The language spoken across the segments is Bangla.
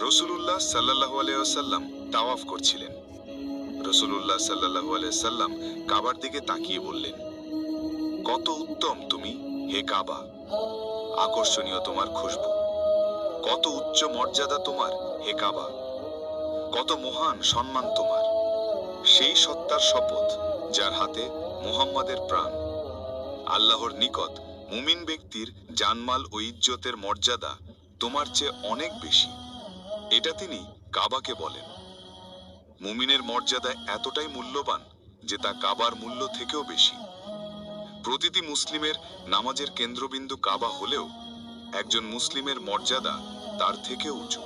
রসুলুল্লাহ সাল্লাহ আলাইসাল্লাম তাওয়াফ করছিলেন। রসুলুল্লাহ সাল্লাহ আলাইসাল্লাম কাবার দিকে তাকিয়ে বললেন, কত উত্তম তুমি, হে কাবা! আকর্ষণীয় তোমার খুশবু। কত উচ্চ মর্যাদা তোমার, হে কাবা! কত মহান সম্মান তোমার। সেই সত্তার শপথ যার হাতে মুহাম্মাদের প্রাণ। আল্লাহর নিকট মুমিন ব্যক্তির জানমাল ও ইজ্জতের মর্যাদা তোমার চেয়ে অনেক বেশি। এটা তিনি কাবাকে বলেন। মুমিনের মর্যাদা এতটাই মূল্যবান যে তা কাবার মূল্য থেকেও বেশি। প্রতিটি মুসলিমের নামাজের কেন্দ্রবিন্দু কাবা হলেও একজন মুসলিমের মর্যাদা তার থেকে উঁচু।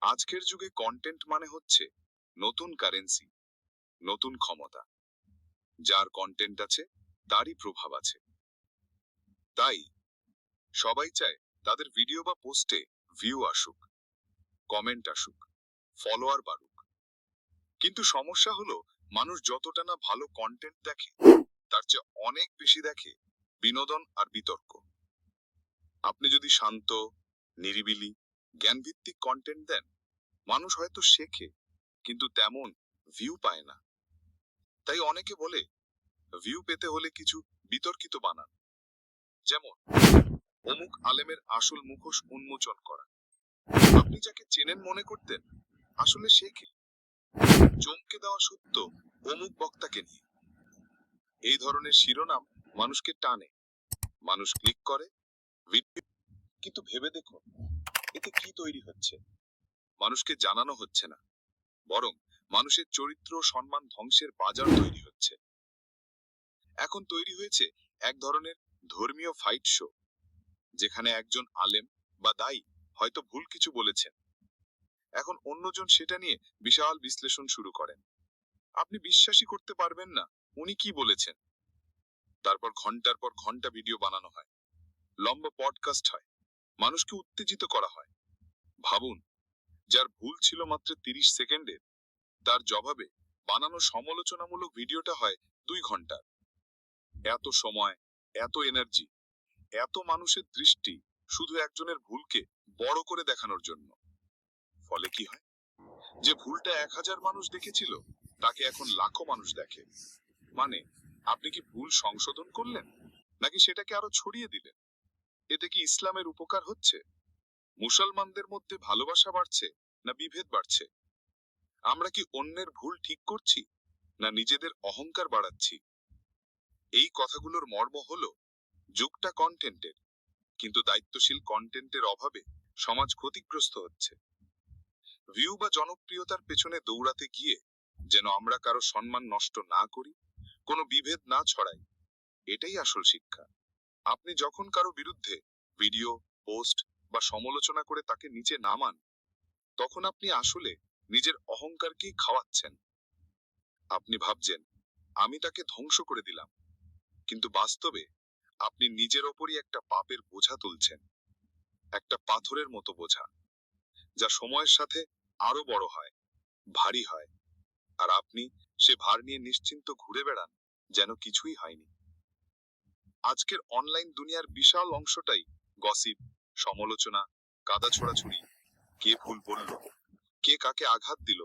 আজকের যুগে কন্টেন্ট মানে হচ্ছে নতুন কারেন্সি নতুন ক্ষমতা। যার কন্টেন্ট আছে, তারই প্রভাব আছে। তাই সবাই চায় তাদের ভিডিও বা পোস্টে ভিউ আসুক কমেন্ট আসুক ফলোয়ার বাড়ুক। কিন্তু সমস্যা হলো, মানুষ যতটা না ভালো কন্টেন্ট দেখে, তার চেয়ে অনেক বেশি দেখে বিনোদন আর বিতর্ক। আপনি যদি শান্ত, নিরিবিলি, জ্ঞানভিত্তিক কন্টেন্ট দেন, মানুষ হয়তো শেখে, কিন্তু তেমন ভিউ পায় না। তাই অনেকে বলে ভিউ পেতে হলে কিছু বিতর্কিত বানান। যেমন অমুক আলেমের আসল মুখোশ উন্মোচন করা। আপনি যাকে চেনেন মনে করতেন, আসলে সে কে? চমকে দেওয়া সত্য অমুক বক্তাকে নিয়ে। এই ধরনের শিরোনাম মানুষকে টানে। মানুষ ক্লিক করে কিন্তু ভেবে দেখুন, এতে কি তৈরি হচ্ছে? মানুষকে জানানো হচ্ছে না, বরং মানুষের চরিত্র সম্মান ধ্বংসের বাজার তৈরি হচ্ছে। এখন তৈরি হয়েছে এক ধরনের ধর্মীয় ফাইট শো। যেখানে একজন আলেম বা দায়ী হয়তো ভুল কিছু বলেছেন। এখন অন্যজন সেটা নিয়ে বিশাল বিশ্লেষণ শুরু করেন। আপনি বিশ্বাসই করতে পারবেন না উনি কি বলেছেন। তারপর ঘণ্টার পর ঘণ্টা ভিডিও বানানো হয়। লম্বা পডকাস্ট হয়। মানুষকে উত্তেজিত করা হয়। ভাবুন, যার ভুল ছিল মাত্র তিরিশ সেকেন্ডের তার জবাবে বানানো সমালোচনামূলক ভিডিওটা হয় দুই ঘণ্টার। এত সময়, এত এনার্জি এত মানুষের দৃষ্টি শুধু একজনের ভুলকে বড় করে দেখানোর জন্য। ফলে কি হয়? যে ভুলটা এক হাজার মানুষ দেখেছিল, তাকে এখন লাখো মানুষ দেখে। মানে আপনি কি ভুল সংশোধন করলেন? নাকি সেটাকে আরও ছড়িয়ে দিলেন? এতে কি ইসলামের উপকার হচ্ছে? মুসলমানদের মধ্যে ভালোবাসা বাড়ছে না বিভেদ বাড়ছে? আমরা কি অন্যের ভুল ঠিক করছি না নিজেদের অহংকার বাড়াচ্ছি? এই কথাগুলোর মর্ম হলো যুগটা কন্টেন্টের কিন্তু দায়িত্বশীল কন্টেন্টের অভাবে সমাজ ক্ষতিগ্রস্ত হচ্ছে। ভিউ বা জনপ্রিয়তার পেছনে দৌড়াতে গিয়ে যেন আমরা কারও সম্মান নষ্ট না করি, কোনো বিভেদ না ছড়াই, এটাই আসল শিক্ষা। আপনি যখন কারও বিরুদ্ধে ভিডিও পোস্ট বা সমালোচনা করে তাকে নিচে নামান, তখন আপনি আসলে নিজের অহংকারকেই খাওয়াচ্ছেন। আপনি ভাবছেন, আমি তাকে ধ্বংস করে দিলাম। কিন্তু বাস্তবে আপনি নিজের ওপরই একটা পাপের বোঝা তুলছেন। একটা পাথরের মতো বোঝা, যা সময়ের সাথে আরও বড় হয়, ভারী হয়। আর আপনি সে ভার নিয়ে নিশ্চিন্ত ঘুরে বেড়ান, যেন কিছুই হয়নি। আজকের অনলাইন দুনিয়ার বিশাল অংশটাই গসিপ, সমালোচনা, কাদা ছোড়াছুড়ি, কে ভুল বলল, কে কাকে আঘাত দিল,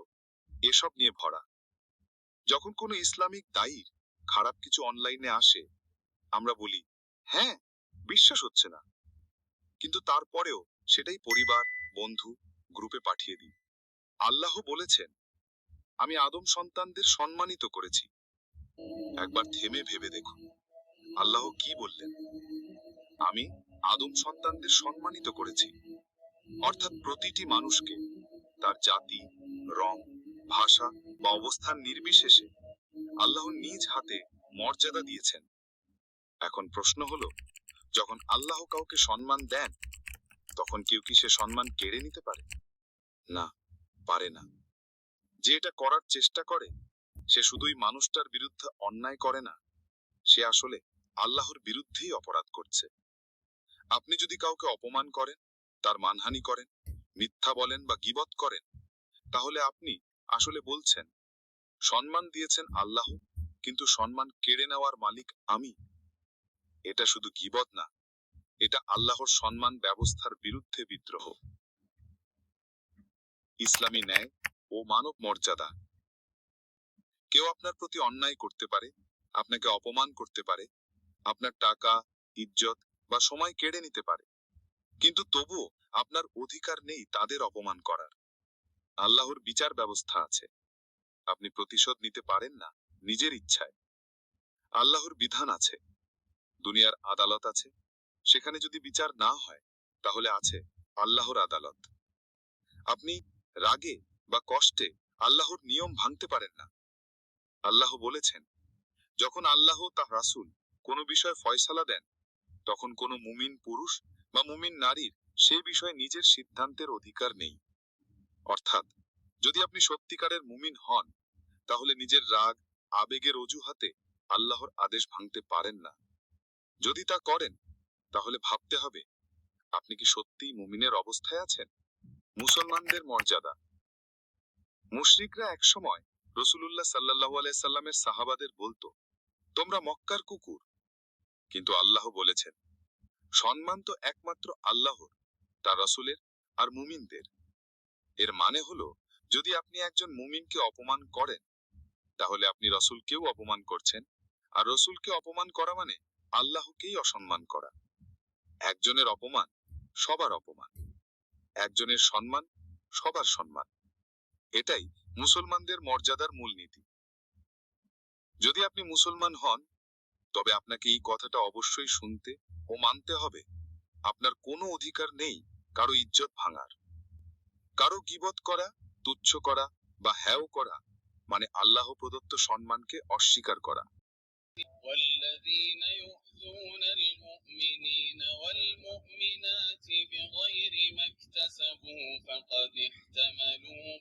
এসব নিয়ে ভরা। যখন কোনো ইসলামিক দায়ীর খারাপ কিছু অনলাইনে আসে, আমরা বলি হ্যাঁ বিশ্বাস হচ্ছে না। কিন্তু তারপরেও সেটাই পরিবার, বন্ধু, গ্রুপে পাঠিয়ে দিই। আল্লাহ বলেছেন, আমি আদম সন্তানদের সম্মানিত করেছি। একবার থেমে ভেবে দেখুন, আল্লাহ কি বললেন? আমি আদম সন্তানদের সম্মানিত করেছি। অর্থাৎ প্রতিটি মানুষকে তার জাতি, রং, ভাষা বা অবস্থান নির্বিশেষে আল্লাহ নিজ হাতে মর্যাদা দিয়েছেন। এখন প্রশ্ন হলো, যখন আল্লাহ কাউকে সম্মান দেন, তখন কেউ কি সে সম্মান কেড়ে নিতে পারে? না পারে না। যে এটা করার চেষ্টা করে, সে শুধুই মানুষটার বিরুদ্ধে অন্যায় করে না, সে আসলে আল্লাহর বিরুদ্ধেই অপরাধ করছে। আপনি যদি কাউকে অপমান করেন, তার মানহানি করেন, মিথ্যা বলেন বা গিবত করেন, তাহলে আপনি আসলে বলছেন, সম্মান দিয়েছেন আল্লাহ, কিন্তু সম্মান কেড়ে নেওয়ার মালিক আমি। এটা শুধু গিবত না, এটা আল্লাহর সম্মান ব্যবস্থার বিরুদ্ধে বিদ্রোহ। ইসলামী ন্যায় ও মানব মর্যাদা। কেউ আপনার প্রতি অন্যায় করতে পারে, আপনাকে অপমান করতে পারে, আপনার টাকা, ইজ্জত বা সময় কেড়ে নিতে পারে। কিন্তু তবুও আপনার অধিকার নেই তাদের অপমান করার। আল্লাহর বিচার ব্যবস্থা আছে। আপনি প্রতিশোধ নিতে পারেন না নিজের ইচ্ছায়। আল্লাহর বিধান আছে। দুনিয়ার আদালত আছে। সেখানে যদি বিচার না হয়, তাহলে আছে আল্লাহর আদালত। আপনি রাগে বা কষ্টে আল্লাহর নিয়ম ভাঙতে পারেন না। আল্লাহ বলেছেন, যখন আল্লাহ তার রাসূল কোনো বিষয়ে ফয়সালা দেন, তখন কোনো মুমিন পুরুষ বা মুমিন নারীর সেই বিষয়ে নিজের সিদ্ধান্তের অধিকার নেই। অর্থাৎ, যদি আপনি সত্যিকারের মুমিন হন, তাহলে নিজের রাগ, আবেগের অজুহাতে আল্লাহর আদেশ ভাঙতে পারেন না। যদি তা করেন, তাহলে ভাবতে হবে, আপনি কি সত্যিই মুমিনের অবস্থায় আছেন? মুসলমানদের মর্যাদা। মুশরিকরা একসময় রসুলুল্লাহ সাল্লাহ আলাইসাল্লামের সাহাবাদের বলতো, তোমরা মক্কার কুকুর। কিন্তু আল্লাহ বলেছেন, সম্মান তো একমাত্র আল্লাহর তার রসুলের আর মুমিনদের। এর মানে হলো, যদি আপনি একজন মুমিনকে অপমান করেন, তাহলে আপনি রসুলকেও অপমান করছেন। আর রসুলকে অপমান করা মানে আল্লাহকেই অসম্মান করা। একজনের অপমান সবার অপমান। একজনের সম্মান সবার সম্মান। এটাই মুসলমানদের মর্যাদার মূলনীতি যদি আপনি মুসলমান হন, তবে আপনাকে এই কথাটা অবশ্যই শুনতে ও মানতে হবে, আপনার কোনো অধিকার নেই, কারও ইজ্জত ভাঙার। কারও গিবত করা, তুচ্ছ করা বা হ্যাও করা মানে আল্লাহ প্রদত্ত সম্মানকে অস্বীকার করা। والذين يؤذون المؤمنين والمؤمنات بغير ما اكتسبوا فقد احتملوا